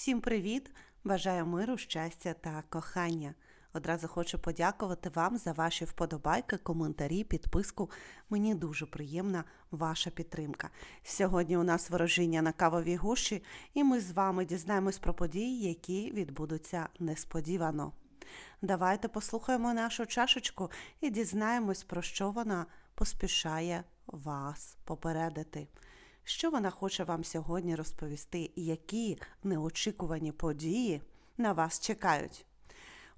Всім привіт! Бажаю миру, щастя та кохання. Одразу хочу подякувати вам за ваші вподобайки, коментарі, підписку. Мені дуже приємна ваша підтримка. Сьогодні у нас ворожіння на кавовій гущі, і ми з вами дізнаємось про події, які відбудуться несподівано. Давайте послухаємо нашу чашечку і дізнаємось, про що вона поспішає вас попередити. Що вона хоче вам сьогодні розповісти, і які неочікувані події на вас чекають?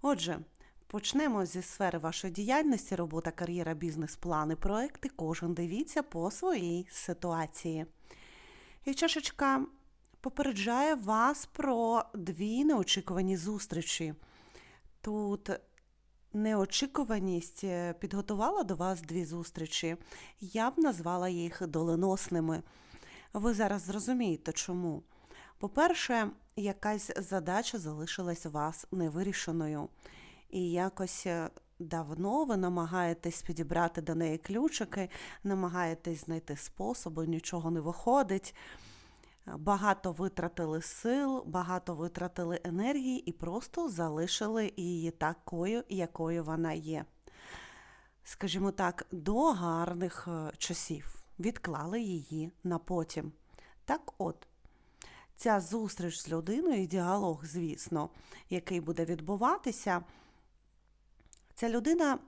Отже, почнемо зі сфери вашої діяльності, робота, кар'єра, бізнес, плани, проекти. Кожен дивіться по своїй ситуації. І чашечка попереджає вас про дві неочікувані зустрічі. Тут неочікуваність е, підготувала до вас дві зустрічі. Я б назвала їх доленосними. Ви зараз зрозумієте, чому. По-перше, якась задача залишилась вас невирішеною. І якось е, давно ви намагаєтесь підібрати до неї ключики, намагаєтесь знайти способи, нічого не виходить. Багато витратили сил, багато витратили енергії і просто залишили її такою, якою вона є. Скажімо так, до гарних е, часів відклали її на потім. Так от, ця зустріч з людиною діалог, звісно, який буде відбуватися. Ця людина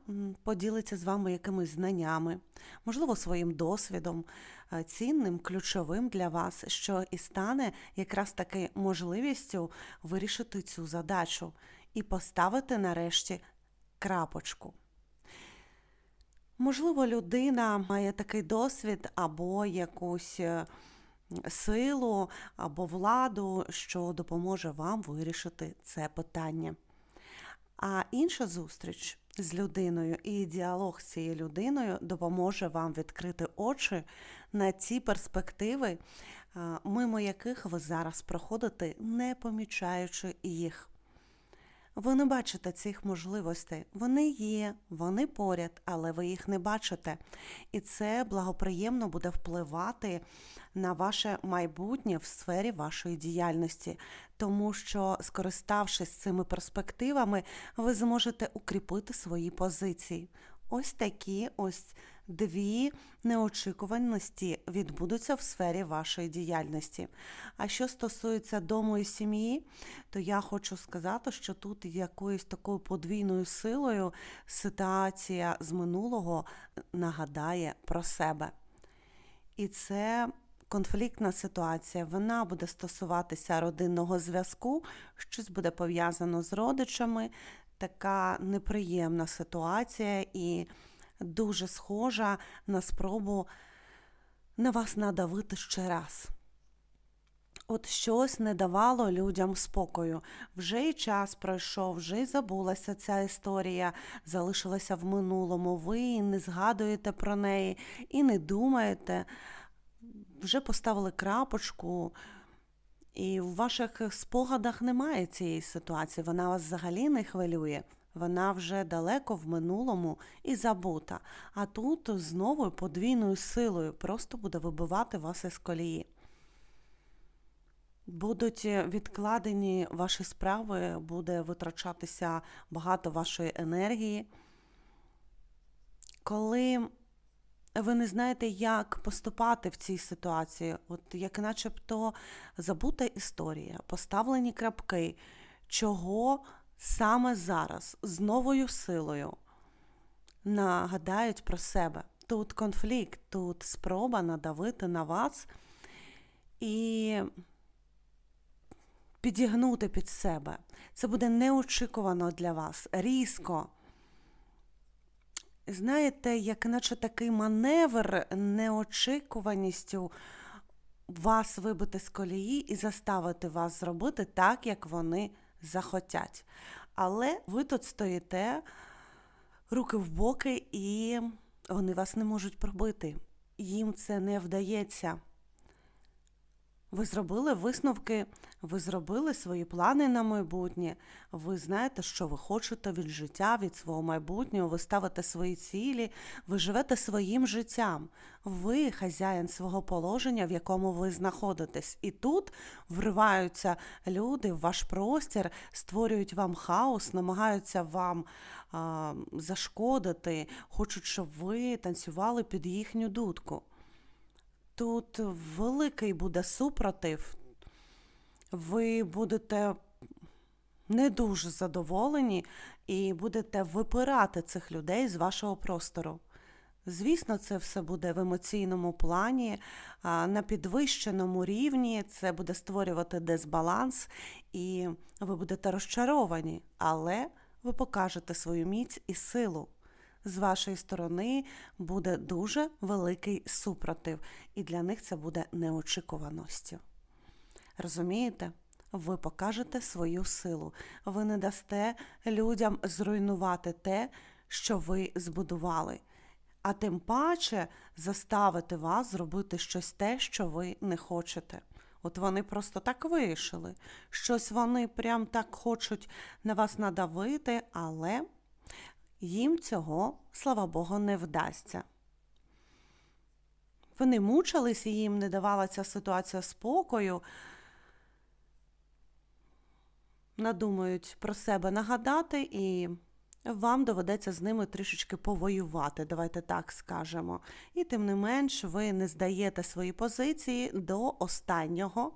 поділиться з вами якимись знаннями, можливо, своїм досвідом, е, цінним, ключовим для вас, що і стане якраз таки можливістю вирішити цю задачу і поставити нарешті крапочку. Можливо, людина має такий досвід або якусь е, силу, або владу, що допоможе вам вирішити це питання. А інша зустріч з людиною і діалог з цією людиною допоможе вам відкрити очі на ці перспективи, мимо яких ви зараз проходите, не помічаючи їх. Ви не бачите цих можливостей. Вони є, вони поряд, але ви їх не бачите. І це благоприємно буде впливати на ваше майбутнє в сфері вашої діяльності, тому що, скориставшись цими перспективами, ви зможете укріпити свої позиції. Ось такі ось дві неочікуваності відбудуться в сфері вашої діяльності. А що стосується дому і сім'ї, то я хочу сказати, що тут якоюсь такою подвійною силою ситуація з минулого нагадає про себе. І це конфліктна ситуація, вона буде стосуватися родинного зв'язку, щось буде пов'язано з родичами, така неприємна ситуація і дуже схожа на спробу на вас надавити ще раз. От щось не давало людям спокою. Вже і час пройшов, вже й забулася ця історія, залишилася в минулому. Ви не згадуєте про неї і не думаєте, вже поставили крапочку, і в ваших спогадах немає цієї ситуації. Вона вас взагалі не хвилює. Вона вже далеко в минулому і забута. А тут знову подвійною силою просто буде вибивати вас із колії. Будуть відкладені ваші справи, буде витрачатися багато вашої енергії. Коли ви не знаєте, як поступати в цій ситуації, от як начебто забута історія, поставлені крапки, чого саме зараз з новою силою нагадають про себе. Тут конфлікт, тут спроба надавити на вас і підігнути під себе. Це буде неочікувано для вас, різко. Знаєте, як наче такий маневр неочікуваністю вас вибити з колії і заставити вас зробити так, як вони захотять. Але ви тут стоїте, руки в боки, і вони вас не можуть пробити. Їм це не вдається. Ви зробили висновки, ви зробили свої плани на майбутнє. Ви знаєте, що ви хочете від життя, від свого майбутнього. Ви ставите свої цілі, ви живете своїм життям. Ви хазяїн свого положення, в якому ви знаходитесь. І тут вриваються люди в ваш простір, створюють вам хаос, намагаються вам а, зашкодити, хочуть, щоб ви танцювали під їхню дудку. Тут великий буде супротив. Ви будете не дуже задоволені і будете випирати цих людей з вашого простору. Звісно, це все буде в емоційному плані, на підвищеному рівні, це буде створювати дисбаланс, і ви будете розчаровані, але ви покажете свою міць і силу. З вашої сторони буде дуже великий супротив, і для них це буде неочікуваністю. Розумієте? Ви покажете свою силу. Ви не дасте людям зруйнувати те, що ви збудували, а тим паче заставити вас зробити щось те, що ви не хочете. От вони просто так вирішили. Щось вони прям так хочуть на вас надавити, але їм цього, слава Богу, не вдасться. Вони мучились і їм не давала ця ситуація спокою. Надумають про себе нагадати, і вам доведеться з ними трішечки повоювати, давайте так скажемо. І тим не менш, ви не здаєте свої позиції до останнього.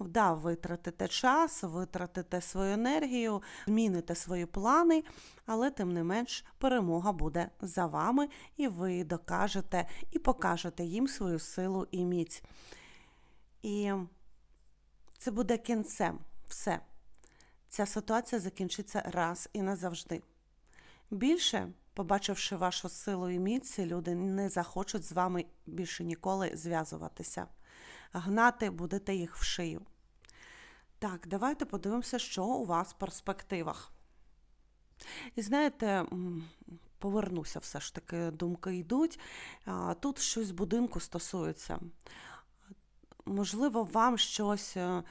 Да, витратите час, витратите свою енергію, зміните свої плани, але тим не менш перемога буде за вами, і ви докажете і покажете їм свою силу і міць. І це буде кінцем. Все. Ця ситуація закінчиться раз і назавжди. Більше, побачивши вашу силу і міць, люди не захочуть з вами більше ніколи зв'язуватися. Гнати будете їх в шию. Так, давайте подивимося, що у вас в перспективах. І знаєте, повернуся все ж таки, думки йдуть. Тут щось будинку стосується. Можливо, вам щось е,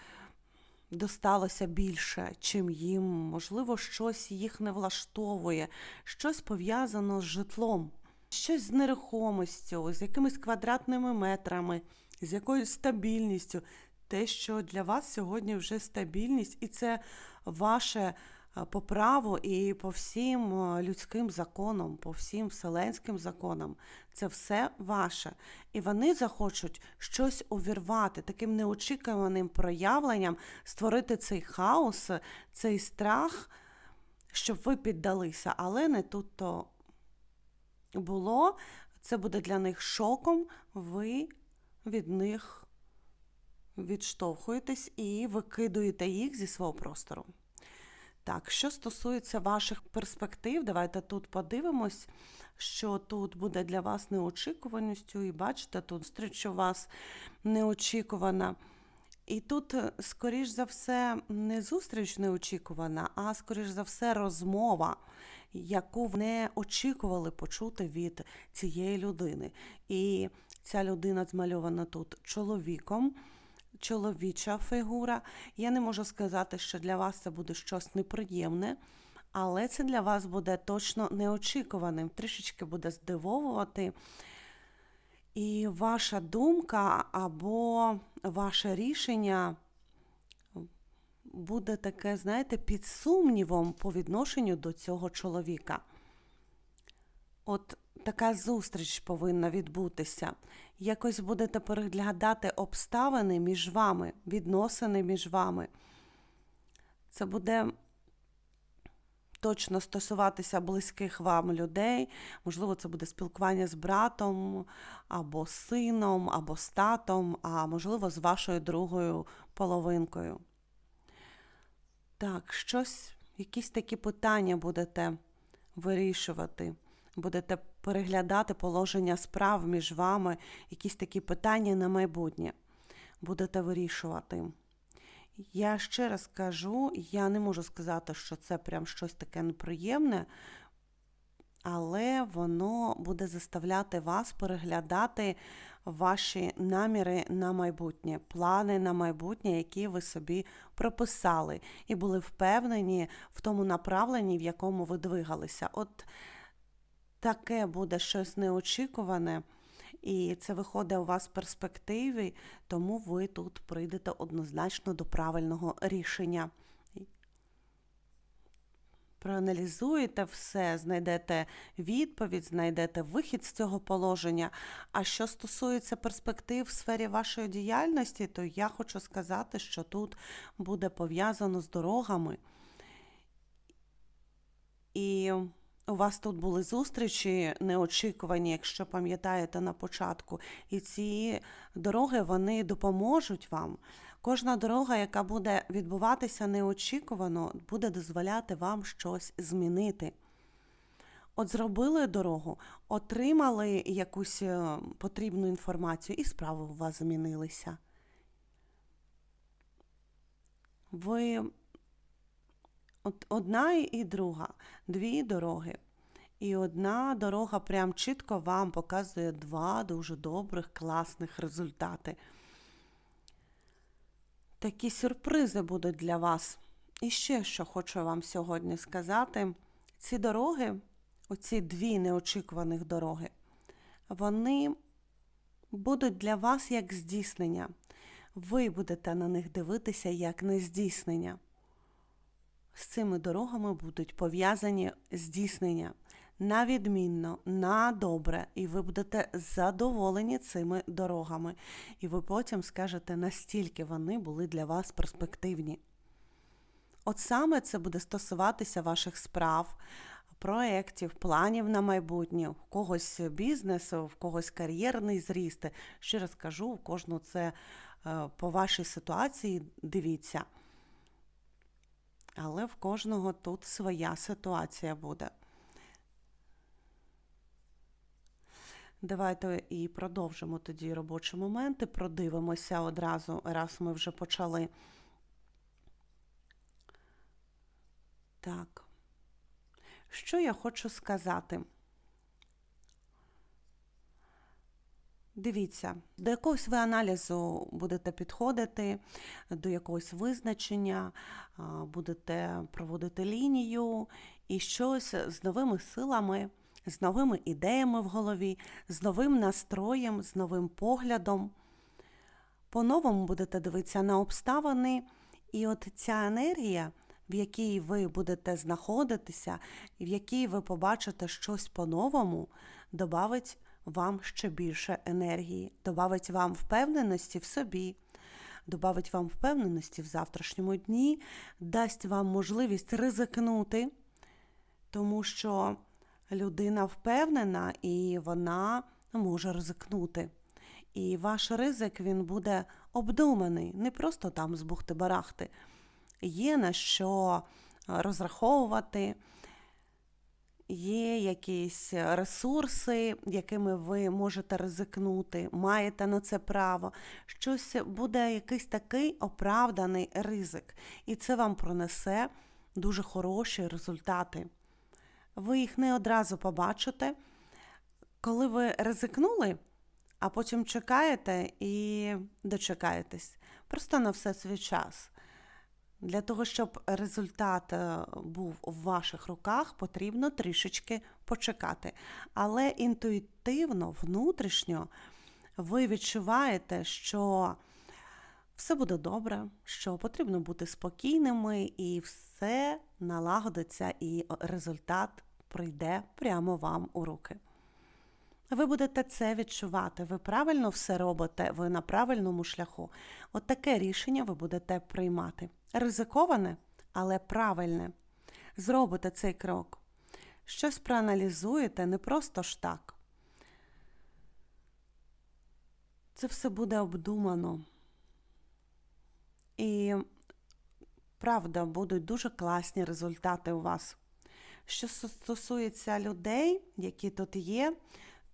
досталося більше, чим їм. Можливо, щось їх не влаштовує, щось пов'язано з житлом, щось з нерухомістю, з якимись квадратними метрами, з якоюсь стабільністю. Те, що для вас сьогодні вже стабільність, і це ваше е, по праву і по всім е, людським законам, по всім вселенським законам. Це все ваше. І вони захочуть щось увірвати, таким неочікуваним проявленням, створити цей хаос, цей страх, щоб ви піддалися, але не тут то було. Це буде для них шоком, ви від них відштовхуєтесь і викидуєте їх зі свого простору. Так, що стосується ваших перспектив, давайте тут подивимось, що тут буде для вас неочікуваністю, і бачите, тут зустріч у вас неочікувана. І тут, е, скоріш за все, не зустріч неочікувана, а скоріш за все, розмова, яку не очікували почути від цієї людини. І ця людина змальована тут чоловіком чоловіча фігура. Я не можу сказати, що для вас це буде щось неприємне, але це для вас буде точно неочікуваним, трішечки буде здивовувати. І ваша думка або ваше рішення буде таке, знаєте, під сумнівом по відношенню до цього чоловіка. От така зустріч повинна відбутися. Якось будете переглядати обставини між вами, відносини між вами. Це буде точно стосуватися близьких вам людей. Можливо, це буде спілкування з братом, або сином, або з татом, а можливо, з вашою другою половинкою. Так, щось, якісь такі питання будете вирішувати будете переглядати положення справ між вами, якісь такі питання на майбутнє будете вирішувати. Я ще раз кажу, я не можу сказати, що це прям щось таке неприємне. Але воно буде заставляти вас переглядати ваші наміри на майбутнє, плани на майбутнє, які ви собі прописали, і були впевнені в тому направленні, в якому ви двигалися. От таке буде щось неочікуване. І це виходить у вас в перспективі, тому ви тут прийдете однозначно до правильного рішення. Проаналізуєте все, знайдете відповідь, знайдете вихід з цього положення. А що стосується перспектив в сфері вашої діяльності, то я хочу сказати, що тут буде пов'язано з дорогами. І у вас тут були зустрічі неочікувані, якщо пам'ятаєте на початку, і ці дороги вони допоможуть вам. Кожна дорога, яка буде відбуватися неочікувано, буде дозволяти вам щось змінити. От зробили дорогу, отримали якусь е, потрібну інформацію, і справи у вас змінилися. Ви от одна і друга, дві дороги. І одна дорога прям чітко вам показує два дуже добрих, класних результати. Такі сюрпризи будуть для вас. І ще що хочу вам сьогодні сказати: ці дороги, оці дві неочікуваних дороги, вони будуть для вас як здійснення. Ви будете на них дивитися як на здійснення. З цими дорогами будуть пов'язані здійснення на відмінно, на добре, і ви будете задоволені цими дорогами. І ви потім скажете, настільки вони були для вас перспективні. От саме це буде стосуватися ваших справ, проєктів, планів на майбутнє, в когось бізнесу, в когось кар'єрний зріст. Ще раз кажу, кожну це е, по вашій ситуації дивіться. Але в кожного тут своя ситуація буде. Давайте і продовжимо тоді робочі моменти, продивимося одразу, раз ми вже почали. Так, що я хочу сказати? Дивіться, до якогось ви аналізу будете підходити, до якогось визначення, будете проводити лінію і щось з новими силами з новими ідеями в голові, з новим настроєм, з новим поглядом. По-новому будете дивитися на обставини, і от ця енергія, в якій ви будете знаходитися, в якій ви побачите щось по-новому, додавить вам ще більше енергії, додавить вам впевненості в собі, додавить вам впевненості в завтрашньому дні, дасть вам можливість ризикнути, тому що людина впевнена і вона може ризикнути. І ваш ризик він буде обдуманий, не просто там збухти-барахти. Є на що розраховувати, є якісь ресурси, якими ви можете ризикнути, маєте на це право. Щось буде якийсь такий оправданий ризик, і це вам пронесе дуже хороші результати ви їх не одразу побачите. Коли ви ризикнули, а потім чекаєте і дочекаєтесь. Просто на все свій час. Для того, щоб результат е, був в ваших руках, потрібно трішечки почекати. Але інтуїтивно, внутрішньо, ви відчуваєте, що все буде добре, що потрібно бути спокійними, і все налагодиться, і результат прийде прямо вам у руки. Ви будете це відчувати, ви правильно все робите, ви на правильному шляху. От таке рішення ви будете приймати. Ризиковане, але правильне. Зробите цей крок. Щось проаналізуєте не просто ж так. Це все буде обдумано. І правда, будуть дуже класні результати у вас. Що стосується людей, які тут є,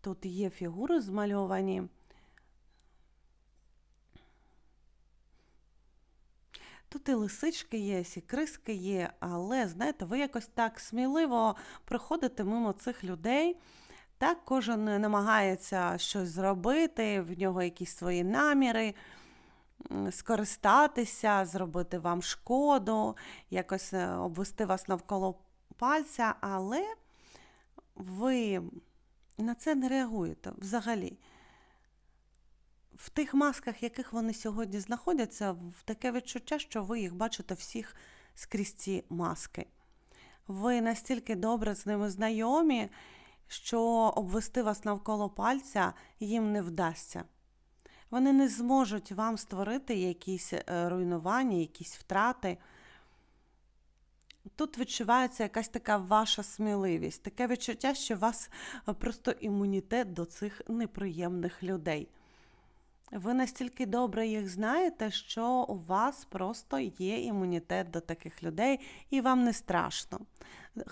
тут є фігури змальовані. Тут і лисички є, і криски є, але знаєте, ви якось так сміливо проходите мимо цих людей. Так, кожен намагається щось зробити, в нього якісь свої наміри, скористатися, зробити вам шкоду, якось е, обвести вас навколо пальця, але ви на це не реагуєте взагалі. В тих масках, яких вони сьогодні знаходяться, таке відчуття, що ви їх бачите всіх скрізь ці маски. Ви настільки добре з ними знайомі, що обвести вас навколо пальця їм не вдасться. Вони не зможуть вам створити якісь е, руйнування, якісь втрати. Тут відчувається якась така ваша сміливість, таке відчуття, що у вас просто імунітет до цих неприємних людей. Ви настільки добре їх знаєте, що у вас просто є імунітет до таких людей, і вам не страшно.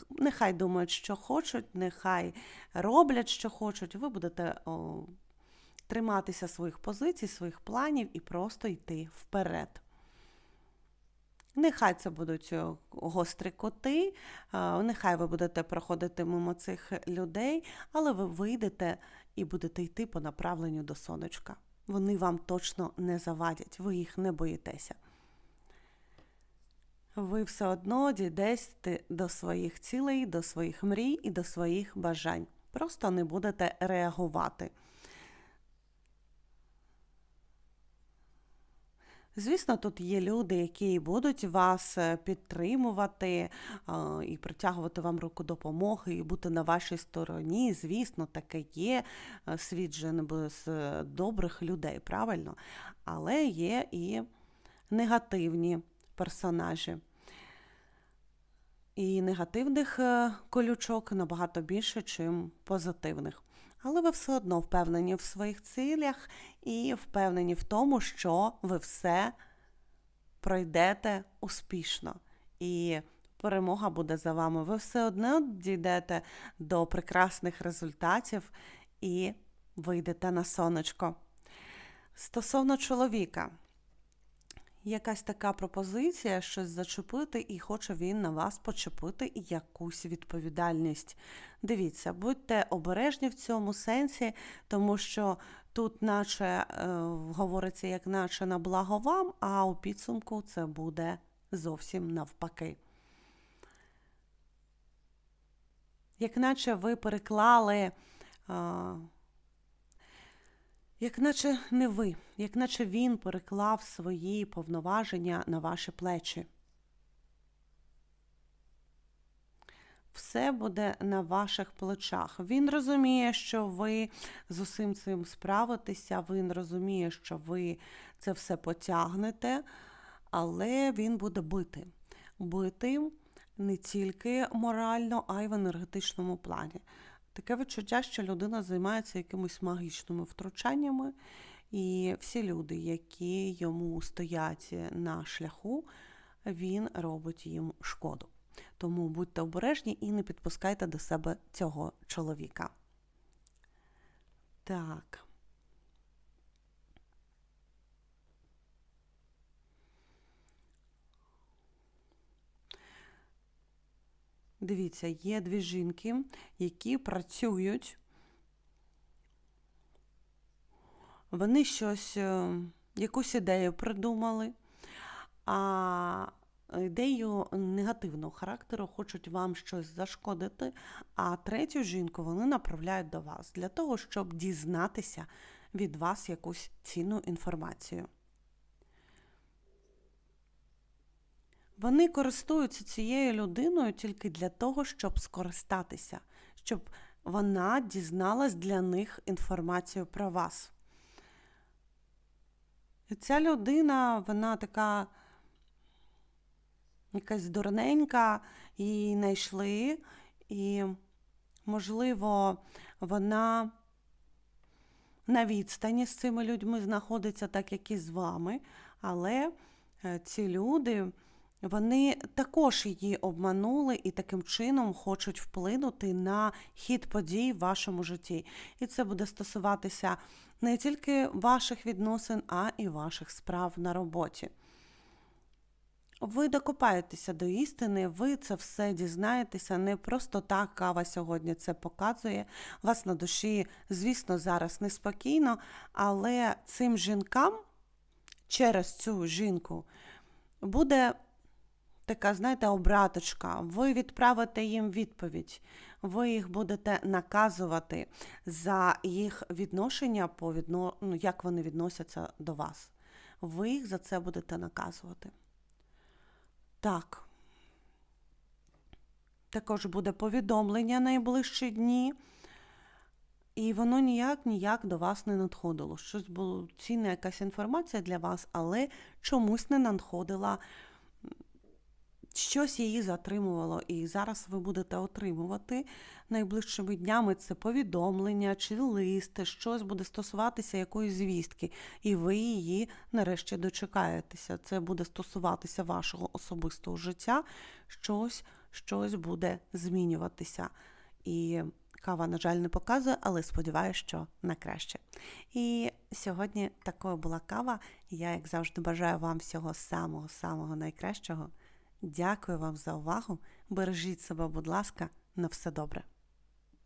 Нехай думають, що хочуть, нехай роблять, що хочуть. Ви будете о, триматися своїх позицій, своїх планів і просто йти вперед. Нехай це будуть гострі коти, нехай ви будете проходити мимо цих людей, але ви вийдете і будете йти по направленню до сонечка. Вони вам точно не завадять, ви їх не боїтеся. Ви все одно дійдете до своїх цілей, до своїх мрій і до своїх бажань. Просто не будете реагувати. Звісно, тут є люди, які будуть вас е, підтримувати і притягувати вам руку допомоги, і бути на вашій стороні. Звісно, таке є. Е, Світ же не без е, добрих людей, правильно? Але є і негативні персонажі. І негативних колючок набагато більше, чим позитивних. Але ви все одно впевнені в своїх цілях і впевнені в тому, що ви все пройдете успішно. І перемога буде за вами. Ви все одно дійдете до прекрасних результатів і вийдете на сонечко. Стосовно чоловіка, якась така пропозиція, щось зачепити, і хоче він на вас почепити якусь відповідальність. Дивіться, будьте обережні в цьому сенсі, тому що тут, наче е, говориться, як наче на благо вам, а у підсумку це буде зовсім навпаки. Як наче ви переклали. А, як наче не ви, як наче він переклав свої повноваження на ваші плечі. Все буде на ваших плечах. Він розуміє, що ви з усім цим справитеся, він розуміє, що ви це все потягнете, але він буде бити. Бити не тільки морально, а й в енергетичному плані. Таке відчуття, що людина займається якимись магічними втручаннями, і всі люди, які йому стоять на шляху, він робить їм шкоду. Тому будьте обережні і не підпускайте до себе цього чоловіка. Так. Дивіться, є дві жінки, які працюють. Вони щось, е, якусь ідею придумали, а ідею негативного характеру хочуть вам щось зашкодити, а третю жінку вони направляють до вас для того, щоб дізнатися від вас якусь цінну інформацію. Вони користуються цією людиною тільки для того, щоб скористатися, щоб вона дізналась для них інформацію про вас. І ця людина, вона така якась дурненька, її знайшли, і, можливо, вона на відстані з цими людьми знаходиться, так як і з вами, але е, ці люди. Вони також її обманули і таким чином хочуть вплинути на хід подій в вашому житті. І це буде стосуватися не тільки ваших відносин, а і ваших справ на роботі. ви докопаєтеся до істини, ви це все дізнаєтеся. Не просто так кава сьогодні це показує. Вас на душі, звісно, зараз неспокійно, але цим жінкам через цю жінку буде така, знаєте, обраточка. Ви відправите їм відповідь. Ви їх будете наказувати за їх відношення по відно... ну, як вони відносяться до вас. Ви їх за це будете наказувати. Так. Також буде повідомлення найближчі дні. І воно ніяк ніяк до вас не надходило. Щось було цінна якась інформація для вас, але чомусь не надходила. Щось її затримувало, і зараз ви будете отримувати найближчими днями це повідомлення чи лист, щось буде стосуватися якоїсь звістки, і ви її нарешті дочекаєтеся. Це буде стосуватися вашого особистого життя, щось, щось буде змінюватися. І кава, на жаль, не показує, але сподіваюся, що на краще. І сьогодні такою була кава. Я, як завжди, бажаю вам всього самого-самого найкращого. Дякую вам за увагу. Бережіть себе, будь ласка, на все добре.